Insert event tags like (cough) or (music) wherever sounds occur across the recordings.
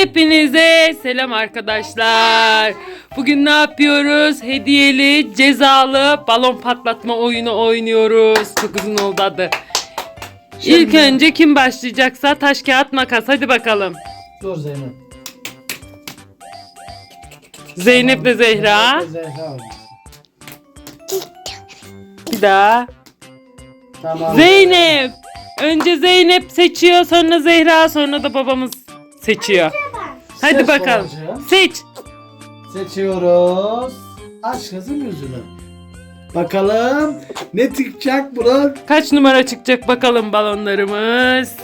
Hepinize selam arkadaşlar. Bugün ne yapıyoruz? Hediyeli, cezalı balon patlatma oyunu oynuyoruz. Çok uzun oldu adı. İlk önce kim başlayacaksa taş kağıt makas. Hadi bakalım. Dur Zeynep. Zeynep de Zehra. Zeynep de Zehra oynasın. Bir daha. Tamam. Zeynep. Önce Zeynep seçiyor, sonra Zehra, sonra da babamız seçiyor. Hadi Seç bakalım. babacığım. Seç. Seçiyoruz. Aç kızım yüzünü. Bakalım ne çıkacak buna? Kaç numara çıkacak bakalım balonlarımız.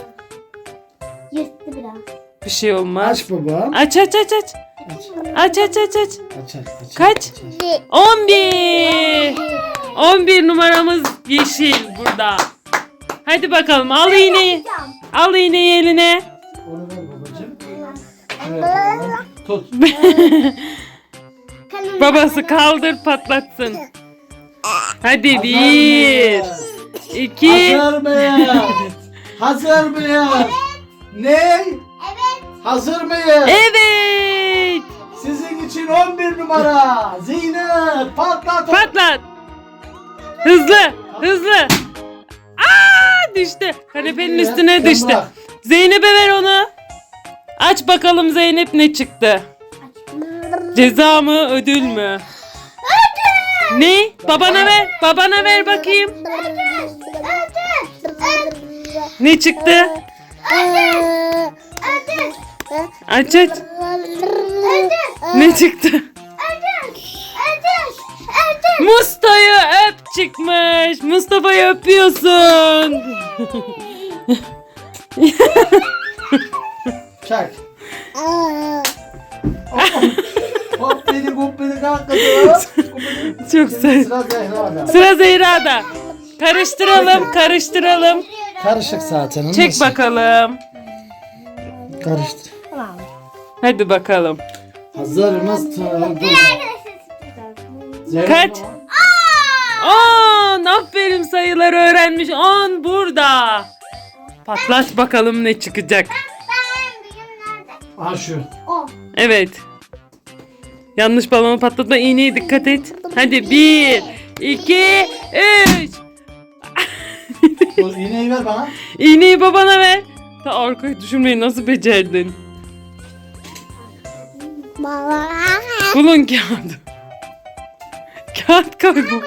Yırttı biraz. Bir şey olmaz. Aç babam. Aç aç aç aç. Aç aç aç aç. Aç aç. aç Kaç? aç. 11. 11 numaramız yeşil burada. Hadi bakalım al iğneyi. Al iğneyi eline. Onu. Tut. (laughs) Babası kaldır patlatsın. Hadi bir. iki. Hazır mıyız? (laughs) Hazır mıyız? Ne? Evet. Hazır mıyız? Evet. Sizin için 11 numara. Zeynep patlat. Patlat. Hızlı. Hızlı. Aa düştü. Kanepenin üstüne düştü. Zeynep'e ver onu. Aç bakalım Zeynep ne çıktı. Ceza mı ödül mü? Ne? Babana ver. Babana ver bakayım. Ne çıktı? Aç aç. Ne çıktı? Mustafa'yı öp çıkmış. Mustafa'yı öpüyorsun. (laughs) Sıra Zehra'da. Sıra Zehra'da. Karıştıralım, karıştıralım. Karışık zaten. Çek bakalım. Karıştır. Tamam. Hadi bakalım. Hazır mısın? Zehra. Kaç? 10. Aferin sayıları öğrenmiş. 10 burada. Patlat bakalım ne çıkacak. Ha şu. O. Evet. Yanlış balonu patlatma iğneye dikkat et. Hadi 1, 2, 3. Dur iğneyi ver bana. İğneyi babana ver. Ta arkaya düşürmeyi nasıl becerdin? Baba. Bulun kağıdı. Kağıt koy bu.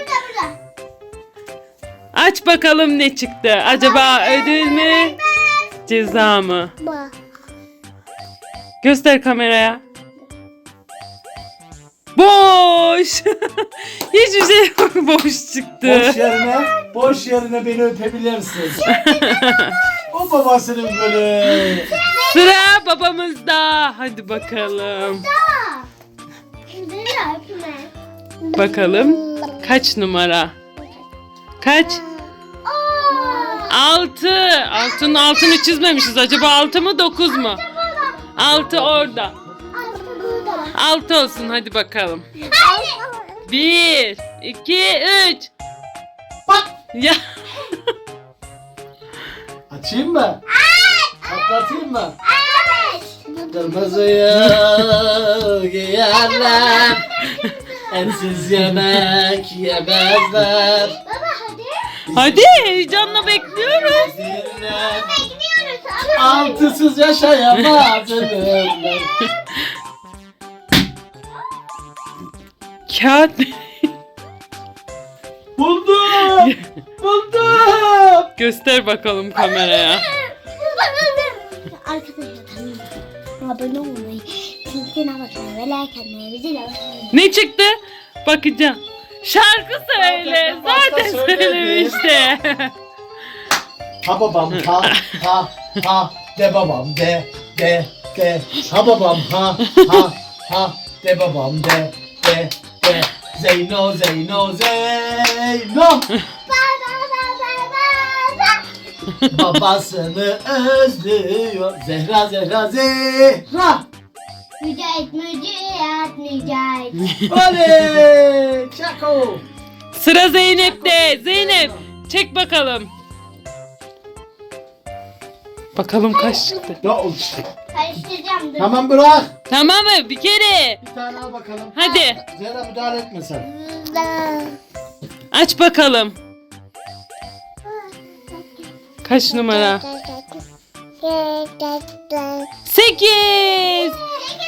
Aç bakalım ne çıktı. Acaba ödül mü? Ceza mı? Göster kameraya. Boş. (laughs) Hiçbir şey yok. (laughs) Boş çıktı. Boş yerine, boş yerine beni öpebilirsin. (laughs) o babasının böyle. Sıra babamızda. Hadi bakalım. Bakalım kaç numara? Kaç? Altı. Altının altını çizmemişiz. Acaba altı mı dokuz mu? Altı orada. Altı olsun hadi bakalım. Bir, iki, üç. Bak. Ya (laughs) Açayım mı? Patlatayım mı? Kırmızıyı giyerler. Ensiz yemek yemezler. Baba hadi. hadi heyecanla bekliyoruz. Ama. Altısız yaşayamazlar. Kağıt. (laughs) Buldum! (laughs) Buldum! Göster bakalım kameraya. Arkadaşlar tamam. Abone olmayı, zincirine basmayı ve like atmayı, bizi de. Ne çıktı? Bakacağım. Şarkı söyle. Zaten başta Zaten söyledim. söylemişti. (laughs) Ha babam ha ha ha de babam de de de ha babam ha ha ha de babam de de Zeyno Zeyno Zeyno babasını özlüyor Zehra Zehra Zehra Mücahit, mücahit, mücahit. Oley Çako Sıra Zeynep'te. Zeynep çek bakalım. Bakalım kaç çıktı. Ya Karıştıracağım dur. Tamam bırak. Tamam mı? Bir kere. Bir tane al bakalım. Hadi Zehra müdahale etme sen. aç bakalım. Kaç numara? 8.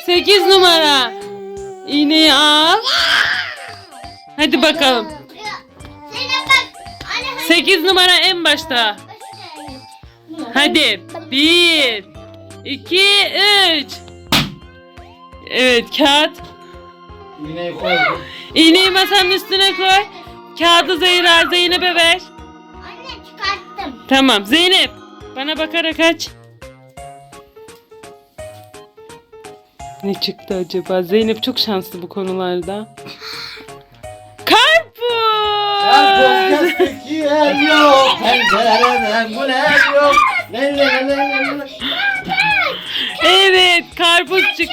8 numara. İğneyi al. Hadi bakalım. Zeynep bak. Anne hadi. 8 numara en başta. Hadi. 1 2 3 Evet kağıt. İğneyi koydum. İğneyi masanın üstüne koy. Kağıdı Zehra Zeynep'e ver. Anne çıkarttım. Tamam Zeynep. Bana bakarak aç. Ne çıktı acaba? Zeynep çok şanslı bu konularda. Karpuz. Karpuz kestik yer yok. Pencereden bu ne yok. Le le le le. Evet karpuz çık.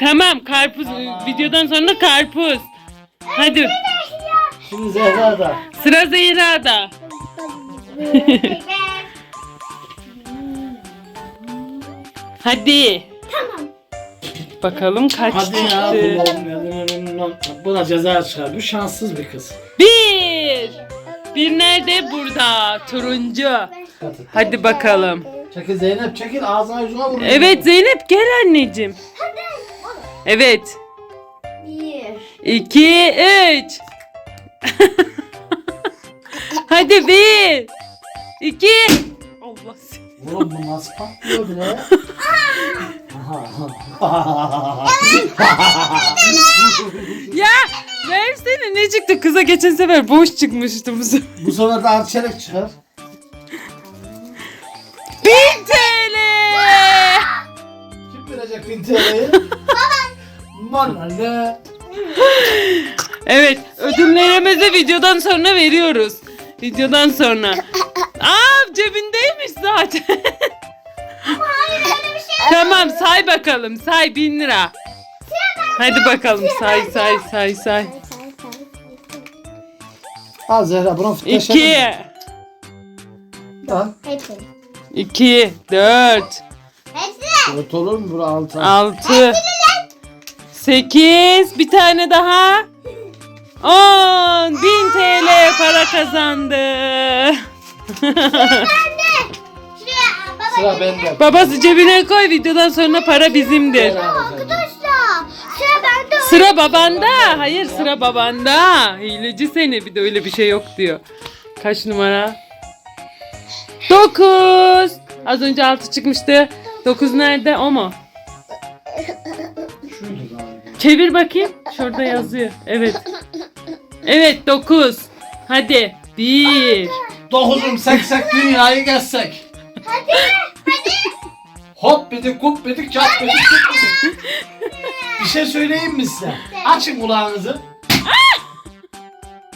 Tamam karpuz. Videodan sonra karpuz. Hadi Şimdi Zehra da. sıra Zehra'da. Hadi. Tamam. Bakalım kaç Hadi ya. çıktı. Buna ceza çıkar. Bu şanssız bir kız. Bir. Bir nerede? Burada. Turuncu. Hadi bakalım. Çekil Zeynep çekil ağzına yüzüne vur. Evet Zeynep gel anneciğim. Evet. Bir. İki, üç. (laughs) Hadi bir. iki. Allah seni. Oğlum bu nasıl patlıyor bile? (laughs) Ya versene ne çıktı? Kıza geçen sefer boş çıkmıştı bu sefer. bu sefer de arçelik çıkar. Bin TL. Kim verecek bin TL'yi? Ne? Evet ödüllerimizi videodan sonra veriyoruz. Videodan sonra. Aa cebindeymiş zaten. tamam say bakalım say bin lira. Hadi bakalım say say say say. Al Zehra bunu fıtlaşalım. İki, Al. Hepsi. iki, dört, Hepsi. Dört olur mu bura altı? altı, sekiz, bir tane daha. On, bin TL para kazandı. Şuraya baba. Sıra bende. Babası cebine koy videodan sonra para bizimdir. Arkadaşlar. Sıra bende. Sıra babanda. Hayır sıra babanda. Hileci seni bir de öyle bir şey yok diyor. Kaç numara? Dokuz. Az önce altı çıkmıştı. Dokuz nerede? O mu? Çevir bakayım. Şurada yazıyor. Evet. Evet dokuz. Hadi. Bir. Dokuzum seksek dünyayı gezsek. Hadi. Hadi. Hop bidik kup bidik çap bidik. Bir şey söyleyeyim mi size? Açın kulağınızı.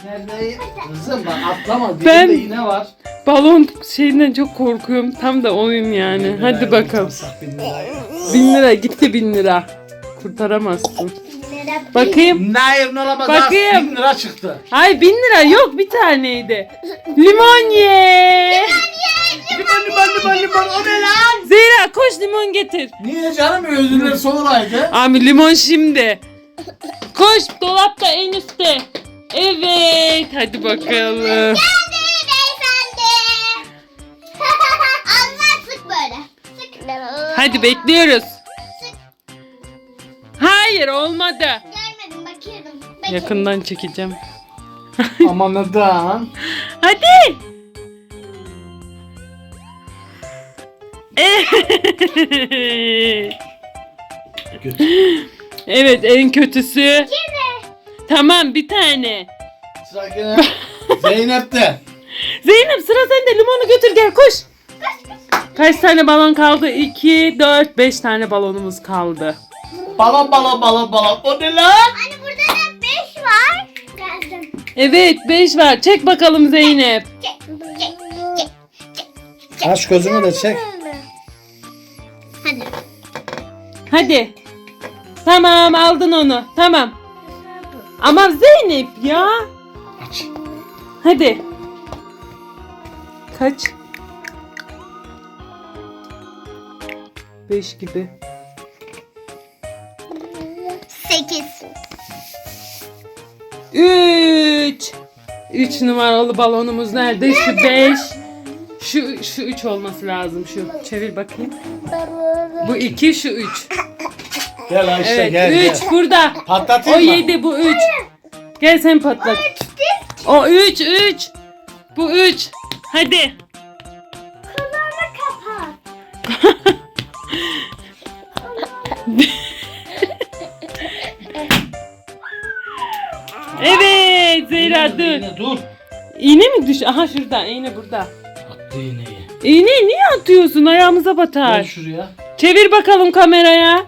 Nerede? Kızım bak atlama. Dilimde Ben- iğne var. Balon şeyinden çok korkuyorum. Tam da oyun yani. Hadi bakalım. Bin lirayı. Bin lira gitti bin lira. Kurtaramazsın. Bakayım. Hayır ne olamaz. Bakayım. Bin lira çıktı. Ay bin lira yok bir taneydi. Limon ye. Limon limon limon limon o ne lan? Zehra koş limon getir. Niye canım ödüller sonraydı? Abi limon şimdi. Koş dolapta en üstte. Evet hadi bakalım. Beyefendi. (laughs) Ağzına sık böyle. Sık. Hadi bekliyoruz. Hayır olmadı. Görmedim bakıyorum. Bakıyorum. Yakından çekeceğim. Ama neden? (laughs) Hadi. Kötü. Evet en kötüsü. Yine. Tamam bir tane. Sıra gene Zeynep'te. (laughs) Zeynep sıra sende limonu götür gel koş. Kaç tane balon kaldı? 2, 4, 5 tane balonumuz kaldı. Balon balon balon balon. O ne lan? Anne burada da 5 var. Geldim. Evet 5 var. Çek bakalım Zeynep. Çek. Çek. Çek. Aç gözünü de çek. Hadi. Hadi. Tamam aldın onu. Tamam. Ama Zeynep ya. Aç. Hadi. Kaç? 5 gibi. Sekiz. 3 3 numaralı balonumuz nerede? Şu 5. Şu şu 3 olması lazım şu. Çevir bakayım. Bu 2 şu 3. Gel Ayşe Evet gel 3 gel. burada. Patlatayım O mı? 7 bu 3. Gel sen patlat. O 3 3. Bu 3. Hadi. Kulağını kapat. (laughs) Nerede? İğne dur. İğne mi düş? Aha şurada. İğne burada. Attı iğneyi. İğneyi niye atıyorsun? Ayağımıza batar. Gel şuraya. Çevir bakalım kameraya.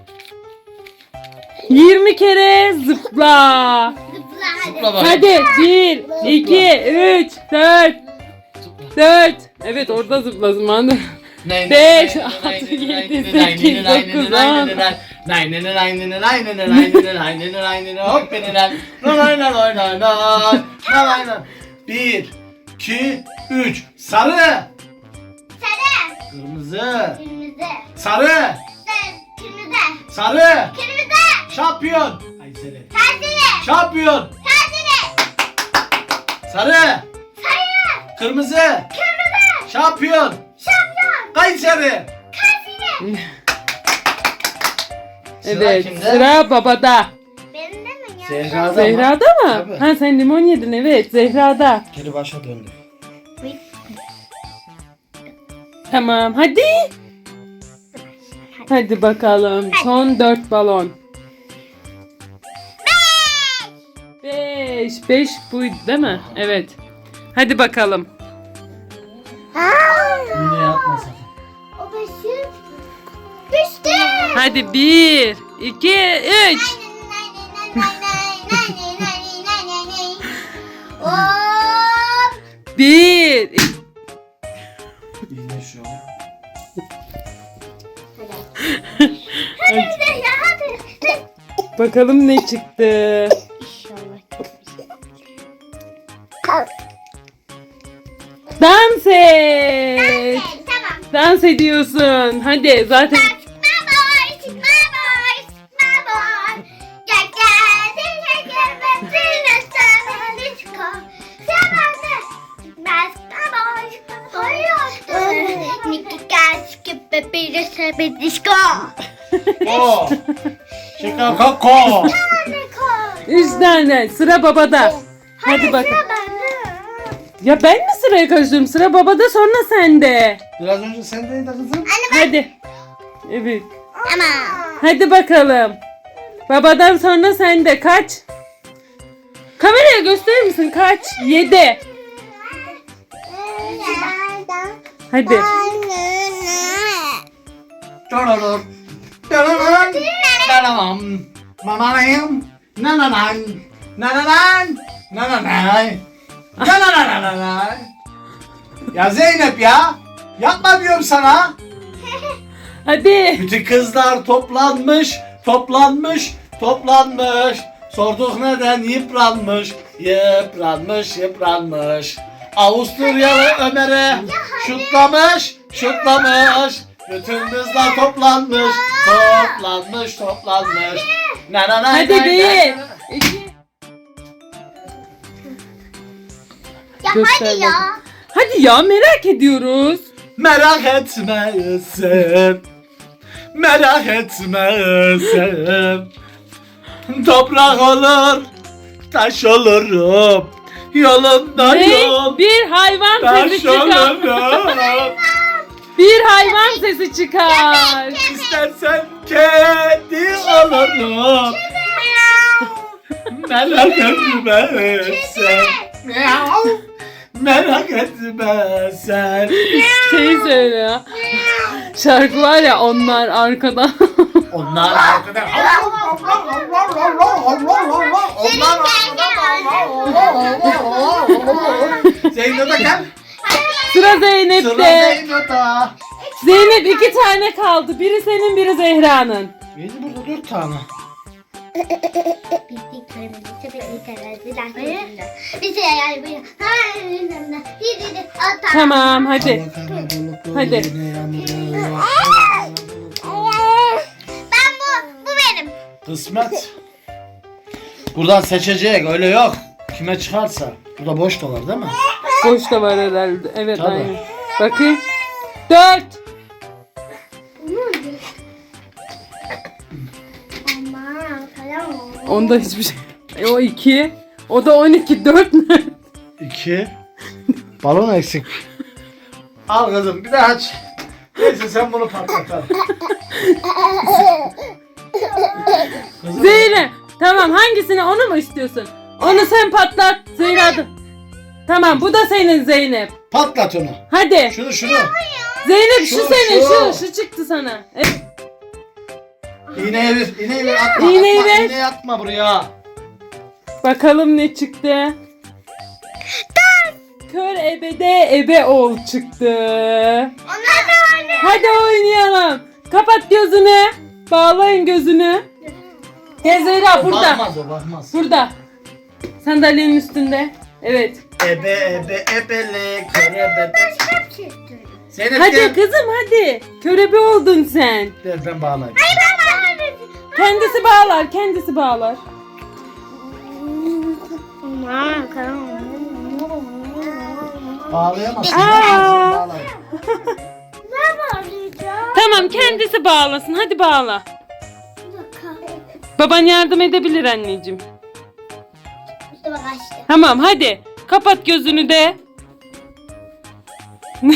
20 kere zıpla. Zıpla hadi. Zıpla bak. Hadi 1, 2, 3, 4. 4. Evet orada zıpla zaman. 5, 6, 7, 8, 9, 10. Nay nay nay nay nay nay nay nay nay nay nay nay nay nay hop beni lan. Nay nay nay nay nay nay nay nay. Bir, iki, üç. Sarı. Sarı. Kırmızı. Kırmızı. Sarı. Kırmızı. Sarı. Kırmızı. Şampiyon. Ay sarı. Tersine. Şampiyon. Tersine. Sarı. Sarı. Kırmızı. Kırmızı. Şampiyon. Şampiyon. Kayseri. Kayseri. Evet kimde? sıra babada. Benim de mi ya? Zehra'da mı? Zehra'da mı? Tabii. Ha sen limon yedin evet Zehra'da. Geri başa döndü. Tamam hadi. Hadi bakalım son 4 balon. 5. 5 buydu değil mi? Evet. Hadi bakalım. Yine yapma Hadi bir, iki, üç. bir. İki. Hadi bir. Bakalım ne çıktı. Dans et. Dans et. Tamam. Dans ediyorsun. Hadi zaten (laughs) bir sebebi disco. O. Chicago Ko. Disco. 3 tane. Sıra babada. Hadi bakalım. Sıra bende. Ya ben mi sıraya karıştırdım? Sıra babada sonra sende. Biraz önce sendeydi kızım. Hadi. Evet. Ama. Hadi bakalım. Babadan sonra sende. Kaç? Kameraya gösterir misin? Kaç? 7. Hadi. Çororor. Çororor. Nanamam. Mamanayım. Nananan. Nananan. Nananay. Nananananay. Ya Zeynep ya. Yapma diyorum sana. (laughs) Hadi. Bütün kızlar toplanmış, toplanmış, toplanmış. Sorduk neden yıpranmış, yıpranmış, yıpranmış. Avusturyalı Ömer'e şutlamış, şutlamış. Bütün kızlar toplanmış, toplanmış, toplanmış. Na na na Hadi na- bir. na- iki. Ya Göster hadi ya. Hadi ya merak ediyoruz. Merak etmesin. Merak etmesin. Toprak olur, taş olurum. Yolunda Ne? yol, Bir hayvan taş çıkar. olurum. (laughs) Bir hayvan sesi çıkar. İstersen kedi olurum. Merak etmesin. Merak etmesin. Şey söyle ya. Şarkı var ya onlar arkadan. Onlar arkadan. Onlar arkadan. Zeynep'e gel. Sıra Zeynep'te. Sıra Zeynep'te. Zeynep iki tane kaldı. Biri senin biri Zehra'nın. Benim burada dört tane. Tamam hadi. Hadi. Ben bu, bu benim. Kısmet. Buradan seçecek öyle yok. Kime çıkarsa. Burada boş dolar değil mi? Boş da var herhalde. Evet Tabii. aynen. Bakayım. Dört. Onda hiçbir şey. E, o iki. O da on iki. Dört ne? İki. Balon eksik. Al kızım bir daha aç. Neyse sen bunu patlatalım. Kızım, Zeynep. Tamam hangisini onu mu istiyorsun? Onu sen patlat. Zeynep. Tamam bu da senin Zeynep. patlat onu. Hadi. Şunu şunu. Zeynep şu, Şu, senin şu. şu. Şu çıktı sana. Evet. İğneyi ver. İğneyi ver atma. İğneyi atma, ver. İğneyi atma buraya. Bakalım ne çıktı. Kör ebede ebe oğul çıktı. Onlar da öyle. Hadi oynayalım. Kapat gözünü. Bağlayın gözünü. Gel Zehra burada. Bakmaz o bakmaz. Burada. Sandalyenin üstünde. Evet. Ebe ebe ebele körebe. Şey. Zeynep Hadi gel. kızım hadi. Körebe oldun sen. Ver ben bağlayayım. Ay ben bağırdım. Kendisi bağlar, kendisi bağlar. Bağlayamazsın. Aa. Bağlayın. Ne bağıracağım? Tamam kendisi bağlasın. Hadi bağla. Baban yardım edebilir anneciğim. Tamam hadi. Kapat gözünü de. (laughs)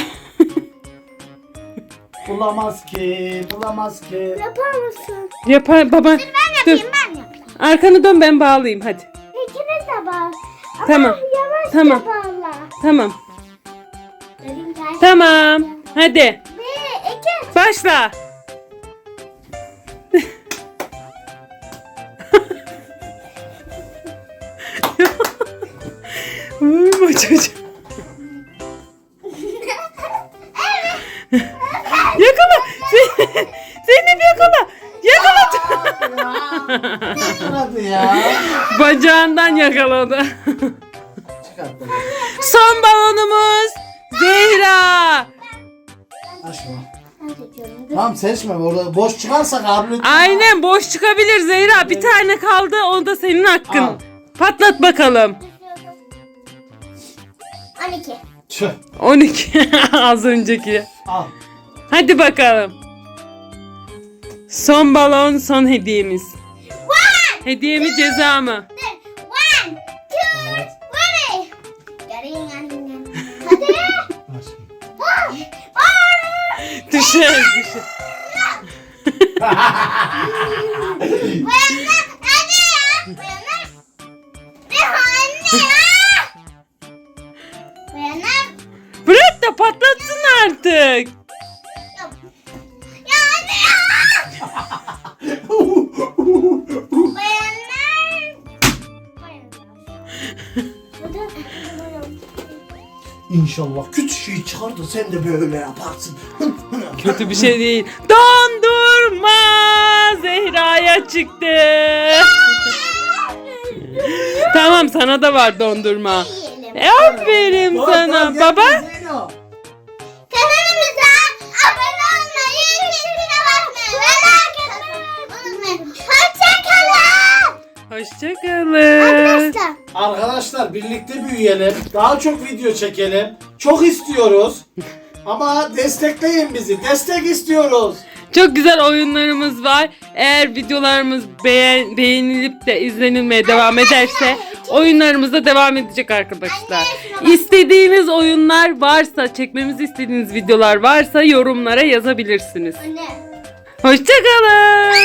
Bulamaz ki, bulamaz ki. Yapar mısın? Yapar baban. Ben Dur. yapayım ben yapayım. Arkanı dön ben bağlayayım hadi. İkiniz de bağla. Ama Tamam. Yavaş Tamam. bağla. Tamam. Dedim ben. Tamam. Hadi. Bir, iki. Başla. Vurma çocuğum. Yakala. Zeynep, Zeynep yakala. Yakala. Hadi ya. Bacağından yakaladı. Çıkart. Son balonumuz Zehra. Açma. Tamam seçme orada boş çıkarsa kabul et. Aynen boş çıkabilir Zehra. Bir tane kaldı o da senin hakkın. Al. Patlat bakalım. 12. Tüh. 12 (laughs) az önceki. Al. Hadi bakalım. Son balon son hediyemiz. One. Hediye mi ceza mı? One, two, three. Yarın annem. Hadi. Düşer düşer. Uyanlar. Hadi ya. Uyanlar. Bir anne ya. İnşallah kötü şey çıkar da sen de böyle yaparsın. (laughs) Kötü bir şey değil. Dondurma Zehra'ya çıktı. (laughs) tamam sana da var dondurma. E, aferin sana. Baba Kanalımıza abone olmayı, çizgine basmayı ve like etmeyi unutmayın. Hoşçakalın. hoşçakalın. Arkadaşlar. Arkadaşlar birlikte büyüyelim. Daha çok video çekelim. Çok istiyoruz. Ama destekleyin bizi. Destek istiyoruz. Çok güzel oyunlarımız var. Eğer videolarımız beğen, beğenilip de izlenilmeye devam ederse oyunlarımız da devam edecek arkadaşlar. İstediğiniz oyunlar varsa, çekmemizi istediğiniz videolar varsa yorumlara yazabilirsiniz. Hoşçakalın.